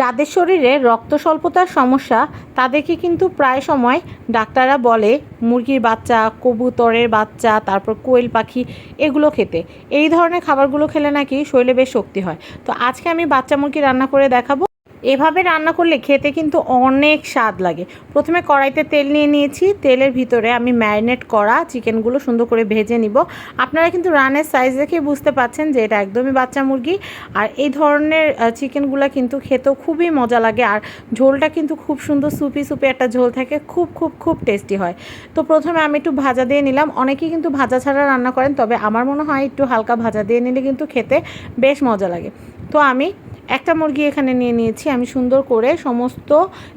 যাদের শরীরে রক্ত স্বল্পতার সমস্যা, তাদেরকে কিন্তু প্রায় সময় ডাক্তাররা বলে মুরগির বাচ্চা, কবুতরের বাচ্চা, তারপর কোয়েল পাখি এগুলো খেতে। এই ধরনের খাবারগুলো খেলে নাকি শরীরে বেশ শক্তি হয়। তো আজকে আমি বাচ্চা মুরগি রান্না করে দেখাবো। এভাবে রান্না করলে খেতে কিন্তু অনেক স্বাদ লাগে। প্রথমে কড়াইতে তেল নিয়ে নিয়েছি, তেলের ভিতরে আমি ম্যারিনেট করা চিকেনগুলো সুন্দর করে ভেজে নিব। আপনারা কিন্তু রানের সাইজ দেখে বুঝতে পাচ্ছেন যে এটা একদমই বাচ্চা মুরগি। আর এই ধরনের চিকেনগুলো কিন্তু খেতেও খুবই মজা লাগে আর ঝোলটা কিন্তু খুব সুন্দর সুপি সুপি একটা ঝোল থাকে, খুব খুব খুব টেস্টি হয়। তো প্রথমে আমি একটু ভাজা দিয়ে নিলাম। অনেকেই কিন্তু ভাজা ছাড়া রান্না করেন, তবে আমার মনে হয় একটু হালকা ভাজা দিয়ে নিলে কিন্তু খেতে বেশ মজা লাগে। তো আমি একটা মুরগি এখানে নিয়ে নিয়েছি, আমি সুন্দর করে সমস্ত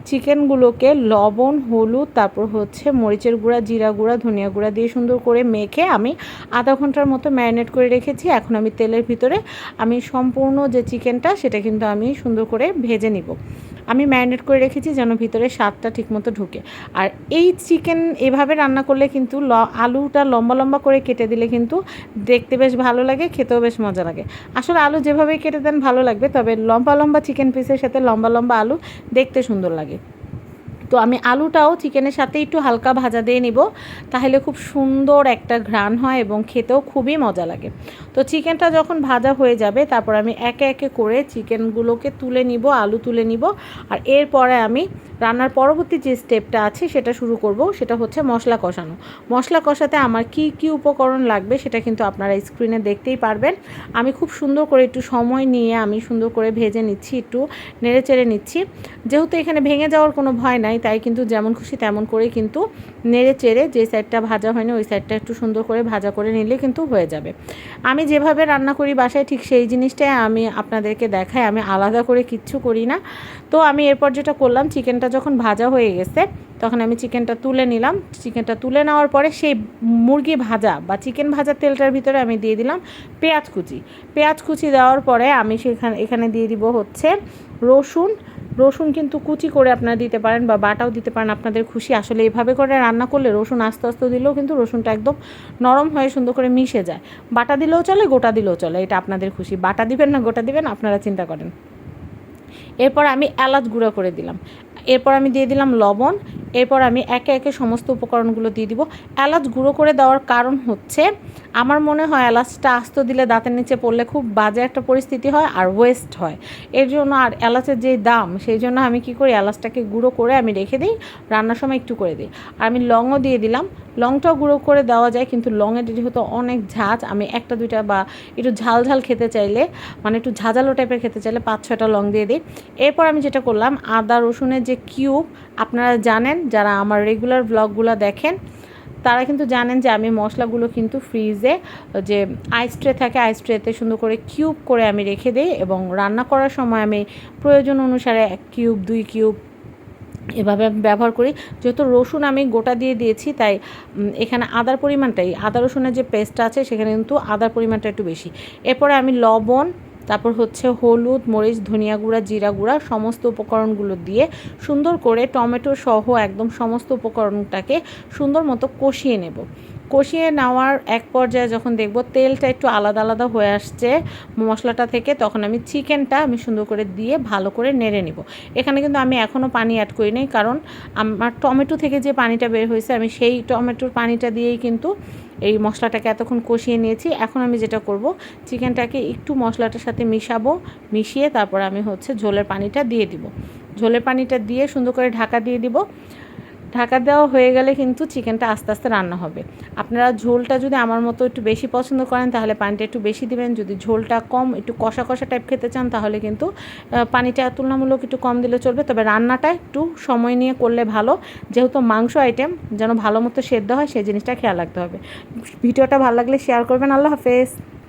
চিকেনগুলোকে লবণ, হলুদ, তারপর হচ্ছে মরিচের গুঁড়া, জিরা গুঁড়া, ধনিয়া গুঁড়া দিয়ে সুন্দর করে মেখে আমি আধা ঘণ্টার মতো ম্যারিনেট করে রেখেছি। এখন আমি তেলের ভিতরে আমি সম্পূর্ণ যে চিকেনটা সেটা কিন্তু আমি সুন্দর করে ভেজে নিব। আমি ম্যারিনেট করে রেখেছি যেন ভিতরে স্বাদটা ঠিকমতো ঢুকে। আর এই চিকেন এভাবে রান্না করলে কিন্তু ল, আলুটা লম্বা লম্বা করে কেটে দিলে কিন্তু দেখতে বেশ ভালো লাগে, খেতেও বেশ মজা লাগে। আসলে আলু যেভাবে কেটে দেন ভালো লাগবে, তবে লম্বা লম্বা চিকেন পিসের সাথে লম্বা লম্বা আলু দেখতে সুন্দর লাগে। তো আমি আলুটাও চিকেনের সাথে একটু হালকা ভাজা দিয়ে নিব। তাহলে খুব সুন্দর একটা ঘ্রাণ হয় এবং খেতেও খুবই মজা লাগে। তো চিকেনটা যখন ভাজা হয়ে যাবে, তারপর আমি একে একে করে চিকেনগুলোকে তুলে নিব, আলু তুলে নিব। আর এরপরে আমি রান্নার পরবর্তী যে স্টেপটা আছে, সেটা শুরু করব। সেটা হচ্ছে মশলা কষানো। মশলা কষাতে আমার কি কি উপকরণ লাগবে, সেটা কিন্তু আপনারা স্ক্রিনে দেখতেই পারবেন। আমি খুব সুন্দর করে একটু সময় নিয়ে আমি সুন্দর করে ভেজে নিচ্ছি, একটু নেড়ে চেড়ে নিচ্ছি। যেহেতু এখানে ভেঙে যাওয়ার কোনো ভয় নাই তাই কিন্তু যেমন খুশি তেমন করে কিন্তু নেড়ে চেড়ে যে সাইডটা ভাজা হয়নি, ওই সাইডটা একটু সুন্দর করে ভাজা করে নিলে কিন্তু হয়ে যাবে। আমি যেভাবে রান্না করি বাসায় ঠিক সেই জিনিসটাই আমি আপনাদেরকে দেখাই। আমি আলাদা করে কিচ্ছু করি না। তো আমি এরপর যেটা করলাম, চিকেনটা যখন ভাজা হয়ে গেছে, তখন আমি চিকেনটা তুলে নিলাম। চিকেনটা তুলে নেওয়ার পরে সেই মুরগি ভাজা বা চিকেন ভাজা তেলটার ভিতরে আমি দিয়ে দিলাম পেঁয়াজ কুচি। পেঁয়াজ কুচি দেওয়ার পরে আমি সেখানে, এখানে দিয়ে দিব হচ্ছে রসুন রসুন কিন্তু কুচি করে আপনারা দিতে পারেন বা বাটাও দিতে পারেন। আপনাদের খুশি আসলে এভাবে করে রান্না করলে রসুন আস্তে আস্তে দিলেও কিন্তু রসুনটা একদম নরম হয়ে সুন্দর করে মিশে যায়। বাটা দিলেও চলে, গোটা দিলেও চলে, এটা আপনাদের খুশি। বাটা দিবেন না, গোটা দিবেন, আপনারা চিন্তা করেন। এরপর আমি এলাচ গুঁড়ো করে দিলাম। এরপর আমি দিয়ে দিলাম লবণ এরপর আমি একে একে সমস্ত উপকরণগুলো দিয়ে দিব। এলাচ গুঁড়ো করে দেওয়ার কারণ হচ্ছে, আমার মনে হয় এলাচটা আস্ত দিলে দাঁতের নিচে পড়লে খুব বাজে একটা পরিস্থিতি হয় আর ওয়েস্ট হয়। এর জন্য আর এলাচের যে দাম, সেই জন্য আমি কি করি, এলাচটাকে গুঁড়ো করে আমি রেখে দিই, রান্নার সময় একটু করে দিই। আর আমি লংও দিয়ে দিলাম। লংটাও গুঁড়ো করে দেওয়া যায়, কিন্তু লংয়ের যেহেতু অনেক ঝাঁজ, আমি একটা, দুইটা বা একটু ঝাল ঝাল খেতে চাইলে মানে একটু ঝাঁঝালো টাইপের খেতে চাইলে পাঁচ, ছয়টা লং দিয়ে দিই। এরপর আমি যেটা করলাম, আদা রসুনের যে কিউব আপনারা জানেন যারা আমার রেগুলার ব্লগগুলো দেখেন, তারা কিন্তু জানেন যে আমি মশলাগুলো কিন্তু ফ্রিজে যে আইস ট্রে থাকে আইস ট্রেতে সুন্দর করে কিউব করে আমি রেখে দিই এবং রান্না করার সময় আমি প্রয়োজন অনুসারে এক কিউব দুই কিউব এভাবে আমি ব্যবহার করি। যেহেতু রসুন আমি গোটা দিয়ে দিয়েছি, তাই এখানে আদার পরিমাণটাই, আদা রসুনের যে পেস্টটা আছে, সেখানে কিন্তু আদার পরিমাণটা একটু বেশি। এরপরে আমি লবণ তারপর হচ্ছে হলুদ, মরিচ, ধনিয়া গুঁড়া, জিরা গুঁড়া, সমস্ত উপকরণগুলো দিয়ে সুন্দর করে টমেটো সহ একদম সমস্ত উপকরণটাকে সুন্দর মতো কষিয়ে নেব। কষিয়ে নেওয়ার এক পর্যায়ে যখন দেখব তেলটা একটু আলাদা আলাদা হয়ে আসছে মশলাটা থেকে, তখন আমি চিকেনটা আমি সুন্দর করে দিয়ে ভালো করে নেড়ে নিব। এখানে কিন্তু আমি এখনও পানি অ্যাড করি নাই, কারণ আমার টমেটো থেকে যে পানিটা বের হয়েছে, আমি সেই টমেটোর পানিটা দিয়েই কিন্তু এই মশলাটাকে এতক্ষণ কষিয়ে নিয়েছি। এখন আমি যেটা করব, চিকেনটাকে একটু মশলাটার সাথে মিশাবো, মিশিয়ে তারপর আমি হচ্ছে ঝোলের পানিটা দিয়ে দিব। ঝোলের পানিটা দিয়ে সুন্দর করে ঢাকা দিয়ে দিব। ঢাকা দেওয়া হয়ে গেলে কিন্তু চিকেনটা আস্তে আস্তে রান্না হবে। আপনারা ঝোলটা যদি আমার মতো একটু বেশি পছন্দ করেন, তাহলে পানিটা একটু বেশি দিবেন। যদি ঝোলটা কম, একটু কষা কষা টাইপ খেতে চান, তাহলে কিন্তু পানিটা তুলনামূলক একটু কম দিলে চলবে। তবে রান্নাটা একটু সময় নিয়ে করলে ভালো। যেহেতু মাংস আইটেম যেন ভালো মতো সেদ্ধ হয়, সেই জিনিসটা খেয়াল রাখতে হবে। ভিডিওটা ভালো লাগলে শেয়ার করবেন। আল্লাহ হাফেজ।